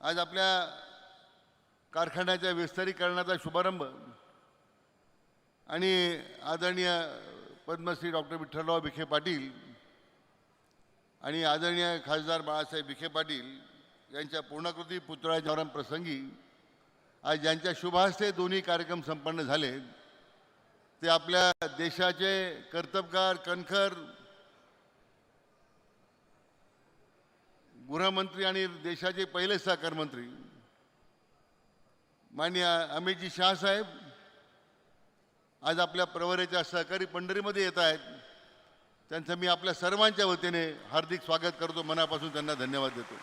आज आपल्या कारखान्याच्या विस्तारीकरणाचा शुभारंभ आणि आदरणीय पद्मश्री डॉक्टर विठ्ठलराव विखे पाटील आणि आदरणीय खासदार बाळासाहेब विखे पाटील यांच्या पूर्णाकृती पुतळा समारंभ प्रसंगी आज ज्यांच्या शुभहस्ते दोन्ही कार्यक्रम संपन्न झाले ते आपल्या देशाचे कर्तबगार कणखर गृहमंत्री आणि देशाचे पहिले सहकार मंत्री. माननीय अमितजी शहासाहेब आज आपल्या प्रवरेच्या सहकारी पंढरीमध्ये येत आहेत. त्यांचं मी आपल्या सर्वांच्या वतीने हार्दिक स्वागत करतो. मनापासून त्यांना धन्यवाद देतो.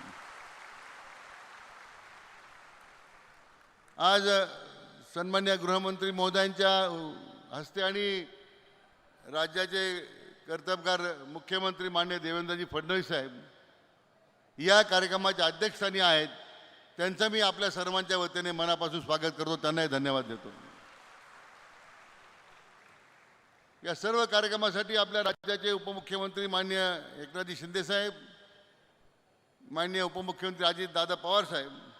आज सन्मान्य गृहमंत्री महोदयांच्या हस्ते आणि राज्याचे कर्तबगार मुख्यमंत्री मान्य देवेंद्रजी फडणवीस साहेब या कार्यक्रमाच्या अध्यक्षस्थानी आहेत. त्यांचं मी आपल्या सर्वांच्या वतीने मनापासून स्वागत करतो. त्यांनाही धन्यवाद देतो. या सर्व कार्यक्रमासाठी आपल्या राज्याचे उपमुख्यमंत्री मान्य एकनाथजी शिंदेसाहेब मान्य उपमुख्यमंत्री अजित दादा पवार साहेब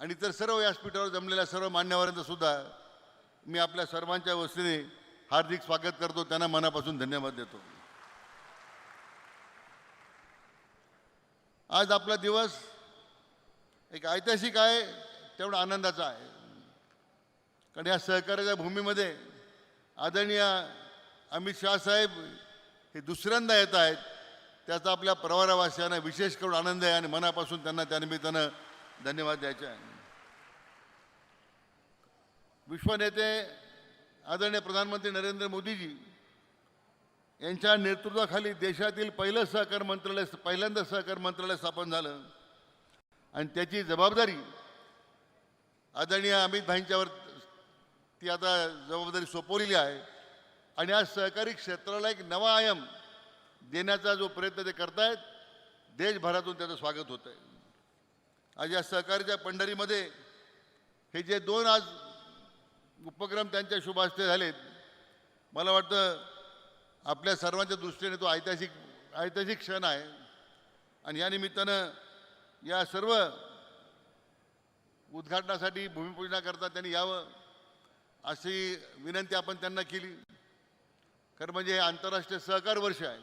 आणि इतर सर्व व्यासपीठावर जमलेल्या सर्व मान्यवरांचं सुद्धा मी आपल्या सर्वांच्या वतीने हार्दिक स्वागत करतो. त्यांना मनापासून धन्यवाद देतो. आज आपला दिवस एक ऐतिहासिक आहे तेवढा आनंदाचा आहे. कारण या सहकार्याच्या भूमीमध्ये आदरणीय अमित शाह साहेब हे दुसऱ्यांदा येत आहेत. त्याचा आपल्या प्रवारावासियांना विशेष करून आनंद आहे आणि मनापासून त्यांना त्यानिमित्तानं धन्यवाद द्यायचे आहे. विश्वनेते आदरणीय प्रधानमंत्री नरेंद्र मोदीजी यांच्या नेतृत्वाखाली देशातील पहिलं सहकार मंत्रालय पहिल्यांदा सहकार मंत्रालय स्थापन झालं. आणि त्याची जबाबदारी आदरणीय अमित भाईंच्यावर ती आता जबाबदारी सोपवलेली आहे. आणि आज सहकारी क्षेत्राला एक नवा आयाम देण्याचा जो प्रयत्न ते करतायत देशभरातून त्याचं स्वागत होत आहे आज या सहकारीच्या पंढरीमध्ये हे जे दोन आज उपक्रम त्यांच्या शुभास्ते झालेत मला वाटतं आपल्या सर्वांच्या दृष्टीने तो ऐतिहासिक ऐतिहासिक क्षण आहे. आणि या निमित्तानं या सर्व उद्घाटनासाठी भूमिपूजनाकरता त्यांनी यावं अशी विनंती आपण त्यांना केली. खरं म्हणजे हे आंतरराष्ट्रीय सहकार वर्ष आहे.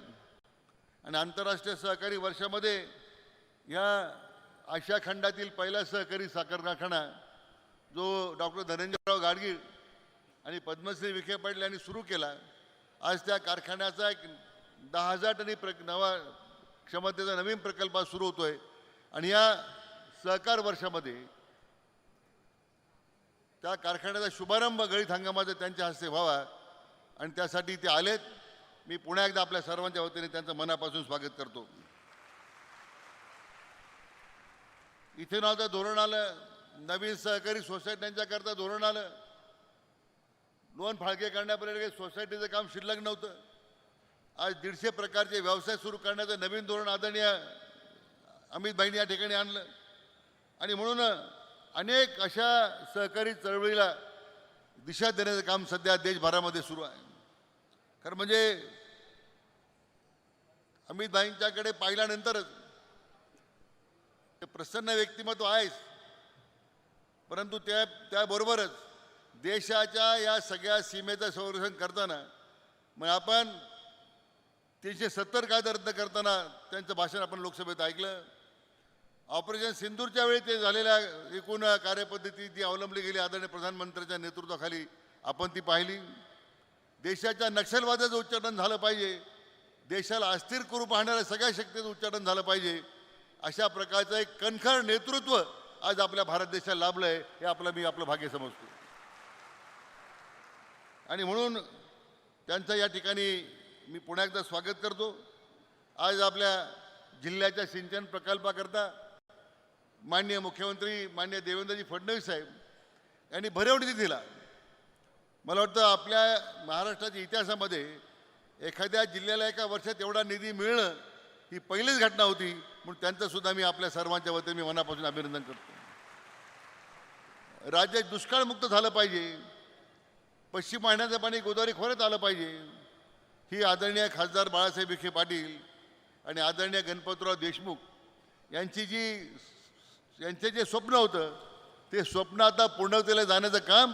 आणि आंतरराष्ट्रीय सहकारी वर्षामध्ये या आशिया खंडातील पहिला सहकारी साखर कारखाना जो डॉक्टर धनंजयराव गाडगीळ आणि पद्मश्री विखे पाटील यांनी सुरू केला. आज त्या कारखान्याचा एक दहा हजार टनी प्र नवा क्षमतेचा नवीन प्रकल्प सुरू सुरू होतोय. आणि या सहकार वर्षामध्ये त्या कारखान्याचा शुभारंभ गळीत हंगामाचा त्यांच्या हस्ते व्हावा. आणि त्यासाठी ते आलेत. मी पुन्हा एकदा आपल्या सर्वांच्या वतीने त्यांचं मनापासून स्वागत करतो. इथेनॉलचं धोरण आलं. नवीन सहकारी सोसायट्यांच्याकरता धोरण आलं. लोन फाळके करण्यापर्यंत काही सोसायटीचं काम शिल्लक नव्हतं. आज दीडशे प्रकारचे व्यवसाय सुरू करण्याचं नवीन धोरण आदरणीय अमित भाईंनी या ठिकाणी आणलं. आणि म्हणून अनेक अशा सहकारी चळवळीला दिशा देण्याचं काम सध्या देशभरामध्ये सुरू आहे. कारण म्हणजे अमित भाईंच्याकडे पाहिल्यानंतरच ते प्रसन्न व्यक्तिमत्व आहेच. परंतु त्या त्याबरोबरच देशाच्या या सगळ्या सीमेचं संरक्षण करताना मग आपण तीनशे सत्तर कायदा रद्द करताना त्यांचं भाषण आपण लोकसभेत ऐकलं. ऑपरेशन सिंदूरच्या वेळी ते झालेल्या एकूण कार्यपद्धती ती अवलंबली गेली. आदरणीय प्रधानमंत्र्यांच्या नेतृत्वाखाली आपण ती पाहिली. देशाच्या नक्षलवादाचं उच्चाटन झालं पाहिजे. देशाला अस्थिर करू पाहणाऱ्या सगळ्या शक्तीचं उच्चाटन झालं पाहिजे. अशा प्रकारचं एक कणखर नेतृत्व आज आपल्या भारत देशाला लाभलं आहे हे आपलं मी आपलं भाग्य समजतो. आणि म्हणून त्यांचं या ठिकाणी मी पुन्हा एकदा स्वागत करतो. आज आपल्या जिल्ह्याच्या सिंचन प्रकल्पाकरता माननीय मुख्यमंत्री मान्य देवेंद्रजी फडणवीस साहेब यांनी भरव निधी दिला मला वाटतं आपल्या महाराष्ट्राच्या इतिहासामध्ये एखाद्या जिल्ह्याला एका वर्षात एवढा निधी मिळणं ही पहिलीच घटना होती म्हणून त्यांचंसुद्धा मी आपल्या सर्वांच्या वतीने मी मनापासून अभिनंदन करतो. राज्य दुष्काळमुक्त झालं पाहिजे. पश्चिम वाहिन्याचं पाणी गोदावरी खोऱ्यात आलं पाहिजे. ही आदरणीय खासदार बाळासाहेब विखे पाटील आणि आदरणीय गणपतराव देशमुख यांची जी यांचं जे स्वप्न होतं ते स्वप्न आता पूर्णतेला जाण्याचं काम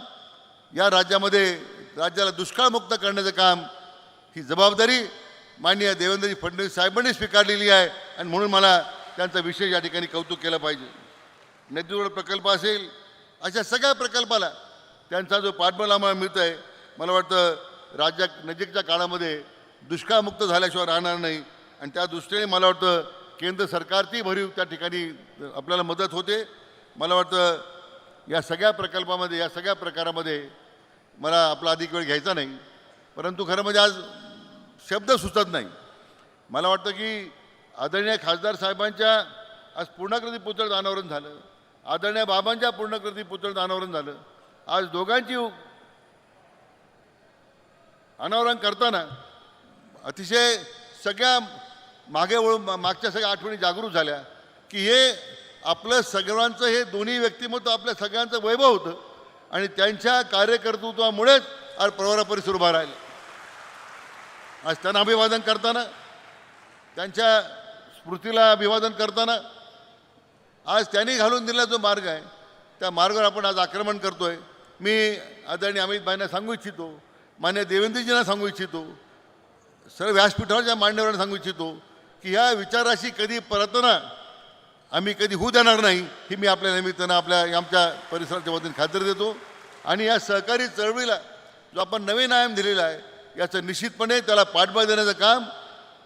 या राज्यामध्ये राज्याला दुष्काळमुक्त करण्याचं काम ही जबाबदारी माननीय देवेंद्रजी फडणवीस साहेबांनी स्वीकारलेली आहे आणि म्हणून मला त्यांचं विशेष या ठिकाणी कौतुक केलं पाहिजे. नदीजोड प्रकल्प असेल अशा सगळ्या प्रकल्पाला त्यांचा जो पाठबळ आम्हाला मिळतं आहे मला वाटतं राज्या नजीकच्या काळामध्ये दुष्काळमुक्त झाल्याशिवाय राहणार नाही. आणि त्या दृष्टीने मला वाटतं केंद्र सरकारची भरीव त्या ठिकाणी आपल्याला मदत होते. मला वाटतं या सगळ्या प्रकल्पामध्ये या सगळ्या प्रकारामध्ये मला आपला अधिक वेळ घ्यायचा नाही. परंतु खरं म्हणजे आज शब्द सुचत नाही. मला वाटतं की आदरणीय खासदार साहेबांच्या आज पूर्णकृती पुतळ अनावरण झालं. आदरणीय बाबांच्या पूर्णकृती पुतळ अनावरण झालं. आज दोघांची अनावरण करताना अतिशय सगळ्या मागे वळून मागच्या सगळ्या आठवणी जागृत झाल्या की हे आपलं सगळ्यांचं हे दोन्ही व्यक्तिमत्व आपल्या सगळ्यांचं वैभव होतं आणि त्यांच्या कार्यकर्तृत्वामुळेच आज प्रवरा परिसर उभा राहिला. आज त्यांना अभिवादन करताना त्यांच्या स्मृतीला अभिवादन करताना आज त्यांनी घालून दिलेला जो मार्ग आहे त्या मार्गावर आपण आज आक्रमण करतोय. मी आदरणीय अमितबाईंना सांगू इच्छितो मान्य देवेंद्रजींना सांगू इच्छितो सर्व व्यासपीठावरच्या मान्यवरांना सांगू इच्छितो की ह्या विचाराशी कधी परतना आम्ही कधी होऊ देणार नाही ही मी आपल्या निमित्तानं आपल्या आमच्या परिसराच्या वतीने खात्री देतो. आणि या सहकारी चळवळीला जो आपण नवीन आयाम दिलेला आहे याचं निश्चितपणे त्याला पाठबळ देण्याचं काम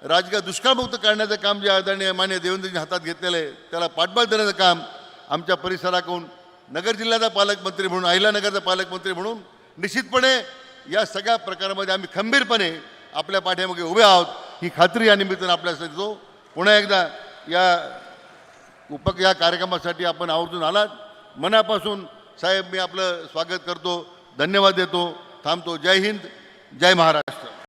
राजकीय दुष्काळमुक्त करण्याचं काम जे आदरणीय मान्य देवेंद्रजी हातात घेतलेलं आहे त्याला पाठबळ देण्याचं काम आमच्या परिसराकडून नगर जिल्ह्याचा पालकमंत्री म्हणून अहिलानगरचा पालकमंत्री म्हणून निश्चितपणे या सगळ्या प्रकारामध्ये आम्ही खंबीरपणे आपल्या पाठ्यामागे उभे आहोत. ही खात्री या निमित्तानं आपल्यासाठी देतो. पुन्हा एकदा या उपक या कार्यक्रमासाठी आपण आवर्जून आलात. मनापासून साहेब मी आपलं स्वागत करतो. धन्यवाद देतो. थांबतो. जय हिंद. जय महाराष्ट्र.